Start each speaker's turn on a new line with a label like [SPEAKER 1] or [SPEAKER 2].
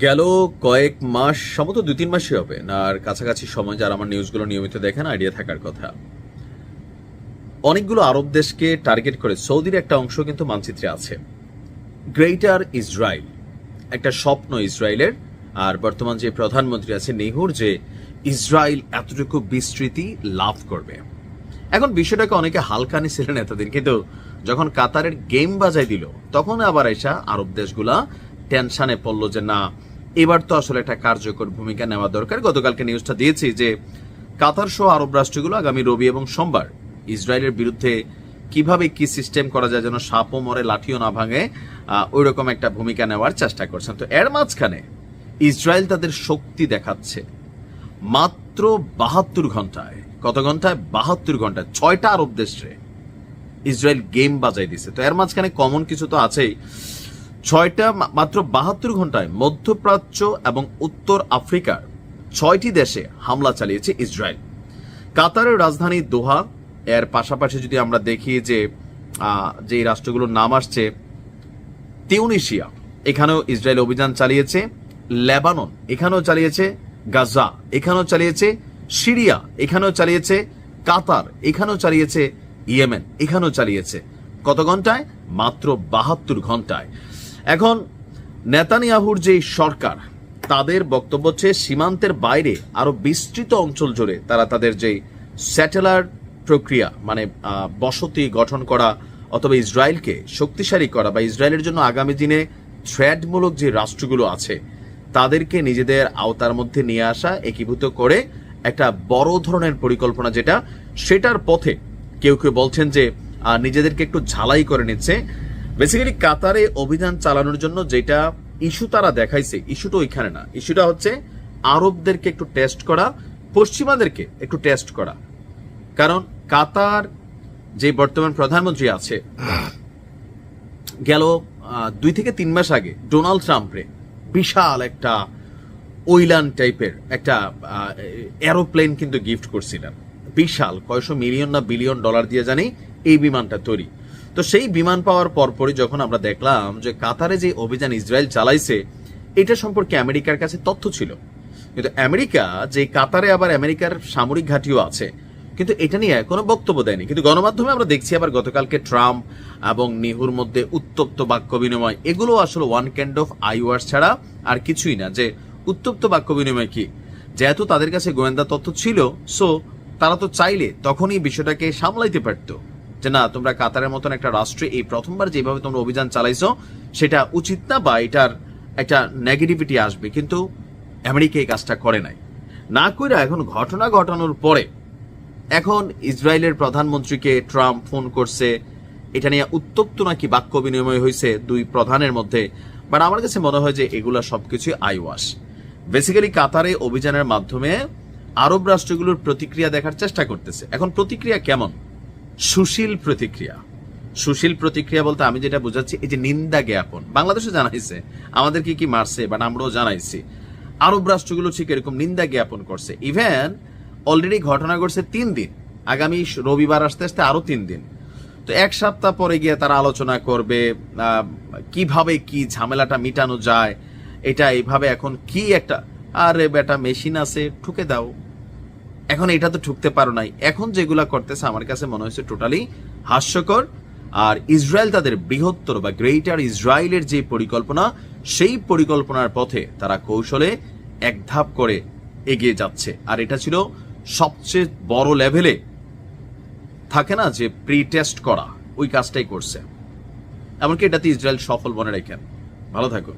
[SPEAKER 1] গেল কয়েক মাস, সম্ভবত দুই তিন মাসই হবে। আর কাছাকাছি সময় যারা আমার নিউজগুলো নিয়মিত দেখেন আইডিয়া থাকার কথা। অনেকগুলো আরব দেশকে টার্গেট করে সৌদির একটা অংশ কিন্তু মানচিত্রে আছে। গ্রেটার ইসরায়েল একটা স্বপ্ন ইসরায়েলের। আর বর্তমান যে প্রধানমন্ত্রী আছে নেহুর, যে ইসরায়েল এতটুকু বিস্তৃতি লাভ করবে। এখন বিষয়টাকে অনেকে হালকা নিছিলেন এতদিন কিন্তু যখন কাতারের গেম বাজাই দিল, তখন আবার এসা আরব দেশগুলা টেনশনে পড়ল যে, না, এবার তো আসলে একটা কার্যকর ভূমিকা নেওয়া দরকার। গতকালকে নিউজটা দিয়েছি যে, কাতার সহ আরব রাষ্ট্রগুলো আগামী রবি এবং সোমবার ইসরায়েলের বিরুদ্ধে কীভাবে কি সিস্টেম করা যায় যেন সাপও মরে, লাঠিও না ভাঙে ওই রকম একটা ভূমিকা নেওয়ার চেষ্টা করছেন। তো এর মাঝখানে ইসরায়েল তাদের শক্তি দেখাচ্ছে। মাত্র বাহাত্তর ঘন্টায় কত ঘন্টায় বাহাত্তর ঘন্টায় ছয়টা আরব দেশে ইসরায়েল গেম বাজাই দিছে। তো এর মাঝখানে কমন কিছু তো আছেই। ছয়টা মাত্র বাহাত্তর ঘন্টায় মধ্যপ্রাচ্য এবং উত্তর আফ্রিকার ছয়টি দেশে হামলা চালিয়েছে ইসরায়েল। কাতারের রাজধানী দোহা, এর পাশাপাশি যদি আমরা দেখি যে যে রাষ্ট্রগুলোর নাম আসছে, তিউনিশিয়া, এখানেও ইসরায়েল অভিযান চালিয়েছে। লেবানন, এখানেও চালিয়েছে। গাজা, এখানেও চালিয়েছে। সিরিয়া, এখানেও চালিয়েছে। কাতার, এখানেও চালিয়েছে। ইয়েমেন, এখানেও চালিয়েছে। কত ঘন্টায় মাত্র বাহাত্তর ঘন্টায় এখন, নেতানিয়াহুর যে সরকার, তাদের বক্তব্য হচ্ছে সীমান্তের বাইরে আরও বিস্তৃত অঞ্চল জুড়ে তারা তাদের যে স্যাটেলার প্রক্রিয়া মানে বসতি গঠন করা অথবা ইসরায়েলকে শক্তিশালী করা বা ইসরায়েলের জন্য আগামী দিনে থ্রেডমূলক যে রাষ্ট্রগুলো আছে, তাদেরকে নিজেদের আওতার মধ্যে নিয়ে আসা, একীভূত করে একটা বড় ধরনের পরিকল্পনা যেটা, সেটার পথে কেউ কেউ বলছেন যে নিজেদেরকে একটু ঝালাই করে নিচ্ছে। বেসিক্যালি কাতারে অভিযান চালানোর জন্য যেটা ইস্যু তারা দেখাইছে, ইস্যুটা ওইখানে না। ইস্যুটা হচ্ছে আরবদেরকে একটু টেস্ট করা, পশ্চিমাদেরকে একটু টেস্ট করা। কারণ কাতার যে বর্তমান প্রধানমন্ত্রী আছে, গেল দুই থেকে তিন মাস আগে ডোনাল্ড ট্রাম্পরে বিশাল একটা ওইলান টাইপের একটা এরোপ্লেন কিন্তু গিফট করছিলেন বিশাল, কয়শো মিলিয়ন না বিলিয়ন ডলার দিয়ে জানি এই বিমানটা তৈরি। তো সেই বিমান পাওয়ার পরপরই যখন আমরা দেখলাম যে কাতারে যে অভিযান ইসরায়েল চালাইছে, এটা সম্পর্কে আমেরিকার কাছে তথ্য ছিল। কিন্তু আমেরিকা, যে কাতারে আবার আমেরিকার সামরিক ঘাঁটিও আছে, কিন্তু এটা নিয়ে কোনো বক্তব্য দেয়নি। কিন্তু গণমাধ্যমে আমরা দেখছি আবার গতকালকে ট্রাম্প এবং নেহুর মধ্যে উত্তপ্ত বাক্য বিনিময়। এগুলো আসলে one kind of eyewash ছাড়া আর কিছুই না। যে উত্তপ্ত বাক্য বিনিময় কি? যেহেতু তাদের কাছে গোয়েন্দা তথ্য ছিল সো তারা তো চাইলে তখনই বিষয়টাকে সামলাইতে পারতো। যে না, তোমরা কাতারের মতন একটা রাষ্ট্রে এই প্রথমবার যেভাবে তোমরা অভিযান চালাইছো, সেটা উচিত না বা এটার একটা নেগেটিভিটি আসবে। কিন্তু আমেরিকা এই কাজটা করে নাই। না কইরা এখন ঘটনা ঘটানোর পরে এখন ইসরায়েলের প্রধানমন্ত্রীকে ট্রাম্প ফোন করছে। এটা নিয়ে উত্তপ্ত নাকি বাক্য বিনিময় হয়েছে দুই প্রধানের মধ্যে। বাট আমার কাছে মনে হয় যে এগুলা সবকিছু আইওয়াস। বেসিক্যালি কাতারে অভিযানের মাধ্যমে আরব রাষ্ট্রগুলোর প্রতিক্রিয়া দেখার চেষ্টা করতেছে। এখন প্রতিক্রিয়া কেমন? সুশীল প্রতিক্রিয়া। সুশীল প্রতিক্রিয়া বলতে আমি যেটা বোঝাচ্ছি, এই যে নিন্দা জ্ঞাপন। বাংলাদেশে জানাইছে, আমাদেরকে কি কি মারছে বাট আমরাও জানাইছি। আরব রাষ্ট্রগুলো ঠিক এরকম নিন্দা জ্ঞাপন করছে। ইভেন অলরেডি ঘটনা ঘটছে তিন দিন। আগামী রবিবার আসতে আসতে আরও তিন দিন। তো এক সপ্তাহ পরে গিয়ে তারা আলোচনা করবে কীভাবে কি ঝামেলাটা মিটানো যায়, এটা এইভাবে এখন কি একটা, আরে বেটা মেশিন আছে, ঠুকে দাও। এখন এটা তো ঠুকতে পারো নাই। এখন যেগুলা করতেছে, আমার কাছে মনে হয়েছে টোটালি হাস্যকর। আর ইসরায়েল তাদের বৃহত্তর বা গ্রেটার ইসরায়েলের যে পরিকল্পনা, সেই পরিকল্পনার পথে তারা কৌশলে এক ধাপ করে এগিয়ে যাচ্ছে। আর এটা ছিল সবচেয়ে বড় লেভেলে থাকে না যে প্রি টেস্ট করা, ওই কাজটাই করছে। এমনকি এটাতে ইসরায়েল সফল মনে রেখেন। ভালো থাকুন।